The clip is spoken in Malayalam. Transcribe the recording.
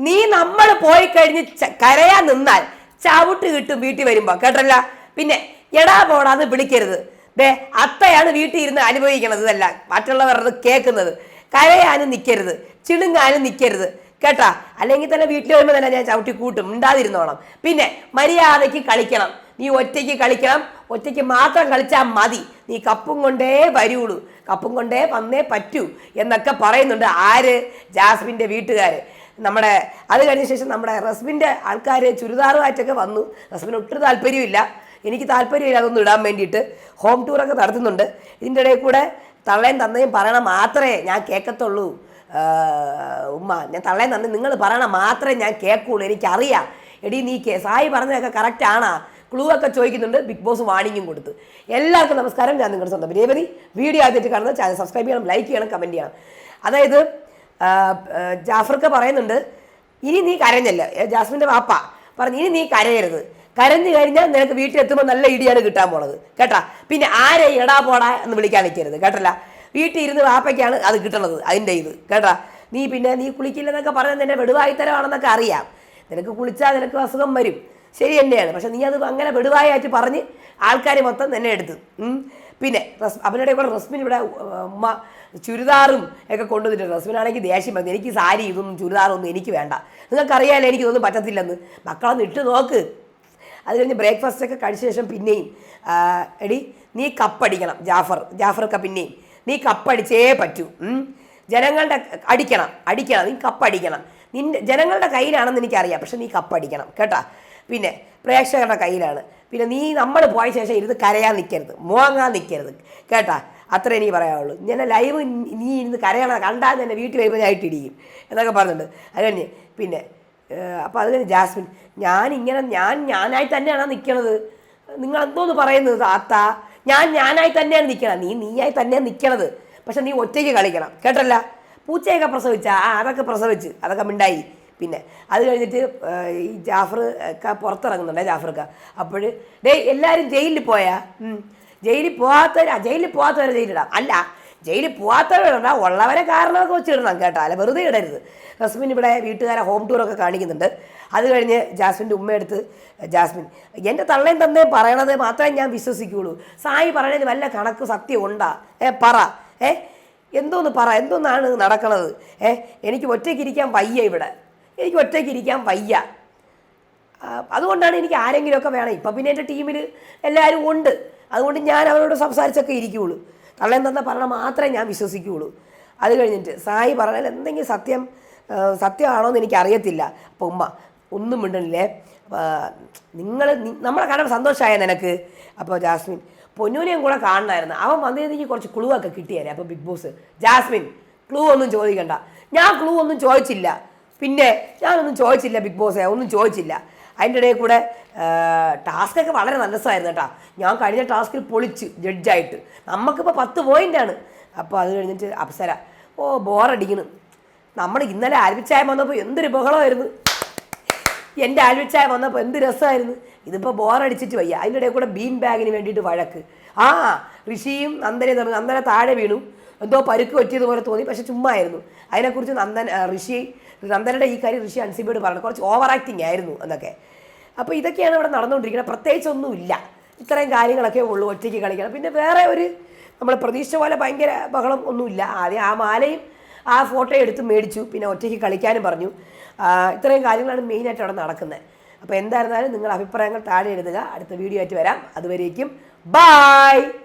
നീ നമ്മൾ പോയി കഴിഞ്ഞ് കരയാ കരയാൻ നിന്നാൽ ചവിട്ട് കിട്ടും വീട്ടിൽ വരുമ്പോ. കേട്ടല്ല? പിന്നെ എടാ പോടാന്ന് വിളിക്കരുത്. ദേ അത്തയാണ് വീട്ടിൽ ഇരുന്ന് അനുഭവിക്കണത് അല്ല മറ്റുള്ളവരുടെ കേൾക്കുന്നത്. കരയാനും നിൽക്കരുത് ചിണുങ്ങാനും നിൽക്കരുത് കേട്ടാ? അല്ലെങ്കിൽ തന്നെ വീട്ടിൽ വരുമ്പോൾ തന്നെ ഞാൻ ചവിട്ടി കൂട്ടും. ഉണ്ടാതിരുന്നോണം പിന്നെ മര്യാദയ്ക്ക് കളിക്കണം. നീ ഒറ്റയ്ക്ക് കളിക്കണം. ഒറ്റയ്ക്ക് മാത്രം കളിച്ചാൽ മതി. നീ കപ്പും കൊണ്ടേ വരുള്ളൂ. കപ്പും കൊണ്ടേ വന്നേ പറ്റൂ. എന്നൊക്കെ പറയുന്നുണ്ട് ആര്? ജാസ്മിന്റെ വീട്ടുകാർ നമ്മുടെ അത് കഴിഞ്ഞ ശേഷം നമ്മുടെ റസ്മിന്റെ ആൾക്കാർ ചുരിദാറുമായിട്ടൊക്കെ വന്നു. റസ്മിന് ഒട്ടും താല്പര്യമില്ല എനിക്ക് താല്പര്യമില്ല അതൊന്നും ഇടാൻ വേണ്ടിയിട്ട്. ഹോം ടൂറൊക്കെ നടത്തുന്നുണ്ട്. ഇതിന്റെ ഇടയിൽ കൂടെ തള്ളയും തന്നയും പറയണ മാത്രമേ ഞാൻ കേൾക്കത്തുള്ളൂ. ഉമ്മ ഞാൻ തള്ളയും തന്നെ നിങ്ങൾ പറയണ മാത്രമേ ഞാൻ കേൾക്കുള്ളൂ എനിക്കറിയാം. എടി നീ കേ സായി പറഞ്ഞതൊക്കെ കറക്റ്റ് ആണാ. ക്ലൂ ഒക്കെ ചോദിക്കുന്നുണ്ട് ബിഗ് ബോസ് വാണിംഗും കൊടുത്ത്. എല്ലാവർക്കും നമസ്കാരം. ഞാൻ നിങ്ങളുടെ സ്വന്തം രേവതി വീഡിയോ ആദ്യമായിട്ട് കാണുന്നത് ചാനൽ സബ്സ്ക്രൈബ് ചെയ്യണം ലൈക്ക് ചെയ്യണം കമന്റ് ചെയ്യണം. അതായത് ജാഫർക്ക് പറയുന്നുണ്ട് ഇനി നീ കരഞ്ഞല്ല. ജാസ്മിന്റെ വാപ്പ പറഞ്ഞു ഇനി നീ കരയരുത്. കരഞ്ഞു കഴിഞ്ഞാൽ നിനക്ക് വീട്ടിൽ എത്തുമ്പോൾ നല്ല ഇടിയാണ് കിട്ടാൻ പോണത്. കേട്ടാ? പിന്നെ ആരെ ഇടാ പോടാ എന്ന് വിളിക്കാൻ നിൽക്കരുത് കേട്ടല്ല? വീട്ടിൽ ഇരുന്ന് വാപ്പയ്ക്കാണ് അത് കിട്ടണത് അതിന്റെ ഇത് കേട്ടാ? നീ പിന്നെ നീ കുളിക്കില്ലെന്നൊക്കെ പറഞ്ഞാൽ നിന്റെ വെടുവായിത്തരമാണെന്നൊക്കെ അറിയാം. നിനക്ക് കുളിച്ചാൽ നിനക്ക് അസുഖം വരും. ശരി തന്നെയാണ് പക്ഷെ നീ അത് അങ്ങനെ വെടുവായിട്ട് പറഞ്ഞ് ആൾക്കാർ മൊത്തം നിന്നെ എടുത്തു. പിന്നെ റസ് അവരുടെ കൂടെ റസ്മിൻ ഇവിടെ ഉമ്മ ചുരിദാറും ഒക്കെ കൊണ്ടുവന്നിട്ട് റസ്മിനാണെങ്കിൽ ദേഷ്യം വന്നു. എനിക്ക് സാരി ഇതൊന്നും ചുരിദാറൊന്നും എനിക്ക് വേണ്ട. നിങ്ങൾക്കറിയാലോ എനിക്കിതൊന്നും പറ്റത്തില്ലെന്ന്. മക്കളൊന്ന് ഇട്ട് നോക്ക്. അത് കഴിഞ്ഞ് ബ്രേക്ക്ഫാസ്റ്റ് ഒക്കെ കഴിച്ച ശേഷം പിന്നെയും എടി നീ കപ്പടിക്കണം ജാഫർ ജാഫറൊക്കെ പിന്നെയും. നീ കപ്പടിച്ചേ പറ്റൂ ജനങ്ങളുടെ അടിക്കണം അടിക്കണം നീ കപ്പടിക്കണം. നിന്റെ ജനങ്ങളുടെ കയ്യിലാണെന്ന് എനിക്കറിയാം പക്ഷെ നീ കപ്പടിക്കണം കേട്ടാ? പിന്നെ പ്രേക്ഷകരുടെ കയ്യിലാണ്. പിന്നെ നീ നമ്മൾ പോയ ശേഷം ഇരുന്ന് കരയാൻ നിൽക്കരുത് മോങ്ങാൻ നിൽക്കരുത് കേട്ടാ? അത്രേ എനിക്ക് പറയാനുള്ളൂ. ഞാൻ ലൈവ് നീ ഇരുന്ന് കരയണ കണ്ടാൽ തന്നെ വീട്ടിൽ വരുമ്പോൾ ഞാൻ ഇട്ടിടിക്കും എന്നൊക്കെ പറഞ്ഞിട്ടുണ്ട്. അത് കഴിഞ്ഞ് പിന്നെ അപ്പോൾ അത് കഴിഞ്ഞ് ജാസ്മിൻ ഞാൻ ഇങ്ങനെ ഞാൻ ഞാനായി തന്നെയാണ് നിൽക്കണത് നിങ്ങൾ എന്തോന്ന് പറയുന്നത് താത്ത ഞാൻ ഞാനായി തന്നെയാണ് നിൽക്കണത് നീ നീയായി തന്നെയാണ് നിൽക്കണത് പക്ഷെ നീ ഒറ്റയ്ക്ക് കളിക്കണം. കേട്ടല്ല? പൂച്ചയൊക്കെ പ്രസവിച്ച? ആ അതൊക്കെ പ്രസവിച്ച്. അതൊക്കെ മിണ്ടായി. പിന്നെ അത് കഴിഞ്ഞിട്ട് ഈ ജാഫർ ഒക്കെ പുറത്തിറങ്ങുന്നുണ്ടേ ജാഫർക്ക അപ്പോൾ ഡേ എല്ലാവരും ജയിലിൽ പോയാ? ജയിലിൽ പോകാത്തവർ ജയിലിൽ പോകാത്തവരെ ജയിലിടാം. അല്ല ജയിലിൽ പോകാത്തവരുണ്ടാ ഉള്ളവരെ കാരണമൊക്കെ വെച്ചിടണം കേട്ടോ. അല്ല വെറുതെ ഇടരുത്. റസ്മിൻ ഇവിടെ വീട്ടുകാരെ ഹോം ടൂറൊക്കെ കാണിക്കുന്നുണ്ട്. അത് കഴിഞ്ഞ് ജാസ്മിന്റെ ഉമ്മയെടുത്ത് ജാസ്മിൻ എന്റെ തള്ളയും തന്നെ പറയണത് മാത്രമേ ഞാൻ വിശ്വസിക്കുകയുള്ളൂ സായി പറയണത് വല്ല കണക്ക് സത്യം ഉണ്ടാ? ഏ പറ. ഏ എന്തോന്ന് പറ? എന്തോന്നാണ് നടക്കണത്? ഏ എനിക്ക് ഒറ്റയ്ക്ക് ഇരിക്കാൻ വയ്യ ഇവിടെ. എനിക്ക് ഒറ്റയ്ക്ക് ഇരിക്കാൻ വയ്യ. അതുകൊണ്ടാണ് എനിക്ക് ആരെങ്കിലുമൊക്കെ വേണം. ഇപ്പം പിന്നെ എന്റെ ടീമിൽ എല്ലാവരും ഉണ്ട്. അതുകൊണ്ട് ഞാൻ അവരോട് സംസാരിച്ചൊക്കെ ഇരിക്കുകയുള്ളൂ തള്ളയം തന്ന പറഞ്ഞ മാത്രമേ ഞാൻ വിശ്വസിക്കുകയുള്ളൂ അത് കഴിഞ്ഞിട്ട് സായി പറഞ്ഞാൽ എന്തെങ്കിലും സത്യം സത്യമാണോ എന്ന് എനിക്ക് അറിയത്തില്ല. അപ്പോൾ ഉമ്മ ഒന്നും മിണ്ടണില്ലേ? നിങ്ങൾ നമ്മളെ കാണാൻ സന്തോഷമായ നിനക്ക്? അപ്പോൾ ജാസ്മിൻ പൊന്നൂനെയും കൂടെ കാണണമായിരുന്നു. അവൻ വന്നിരുന്നെങ്കിൽ കുറച്ച് ക്ലൂ ഒക്കെ കിട്ടിയാലേ അപ്പോൾ ബിഗ് ബോസ് ജാസ്മിൻ ക്ലൂ ഒന്നും ചോദിക്കണ്ട. ഞാൻ ക്ലൂ ഒന്നും ചോദിച്ചില്ല. പിന്നെ ഞാനൊന്നും ചോദിച്ചില്ല ബിഗ് ബോസ് ഒന്നും ചോദിച്ചില്ല. അതിന്റെ ഇടയിൽ കൂടെ ടാസ്കൊക്കെ വളരെ നല്ല രസമായിരുന്നു കേട്ടോ. ഞാൻ കഴിഞ്ഞ ടാസ്കിൽ പൊളിച്ച് ജഡ്ജായിട്ട് നമുക്കിപ്പോൾ പത്ത് പോയിന്റാണ് അപ്പോൾ അത് കഴിഞ്ഞിട്ട് അപ്സര ഓ ബോറടിക്കുന്നു. നമ്മൾ ഇന്നലെ ആൽവിച്ചായ വന്നപ്പോൾ എന്തൊരു ബഹളമായിരുന്നു. എന്റെ ആൽവിച്ചായ വന്നപ്പോൾ എന്ത് രസമായിരുന്നു. ഇതിപ്പോൾ ബോറടിച്ചിട്ട് വയ്യ. അതിന്റെ ഇടയിൽ കൂടെ ബീൻ ബാഗിന് വേണ്ടിയിട്ട് വഴക്ക്. ആ ഋഷിയും നന്ദനെ തമ്മിൽ നന്ദന താഴെ വീണു. എന്തോ പരുക്ക് പറ്റിയതുപോലെ തോന്നി പക്ഷെ ചുമ്മായിരുന്നു അതിനെക്കുറിച്ച് നന്ദൻ ഋഷി നന്ദനയുടെ ഈ കാര്യം ഋഷി അൻസിബിയോട് പറഞ്ഞു. കുറച്ച് ഓവർ ആക്ടിങ് ആയിരുന്നു എന്നൊക്കെ. അപ്പോൾ ഇതൊക്കെയാണ് ഇവിടെ നടന്നുകൊണ്ടിരിക്കുന്നത്. പ്രത്യേകിച്ചൊന്നുമില്ല. ഇത്രയും കാര്യങ്ങളൊക്കെ ഉള്ളൂ ഒറ്റയ്ക്ക് കളിക്കണം. പിന്നെ വേറെ ഒരു നമ്മൾ പ്രതീക്ഷിച്ച പോലെ ഭയങ്കര ബഹളം ഒന്നുമില്ല. ആദ്യം ആ മാലയും ആ ഫോട്ടോ എടുത്ത് മേടിച്ചു. പിന്നെ ഒറ്റയ്ക്ക് കളിക്കാനും പറഞ്ഞു. ഇത്രയും കാര്യങ്ങളാണ് മെയിനായിട്ട് അവിടെ നടക്കുന്നത്. അപ്പോൾ എന്തായിരുന്നാലും നിങ്ങളുടെ അഭിപ്രായങ്ങൾ താഴെ എഴുതുക. അടുത്ത വീഡിയോ ആയിട്ട് വരാം. അതുവരേക്കും ബായ്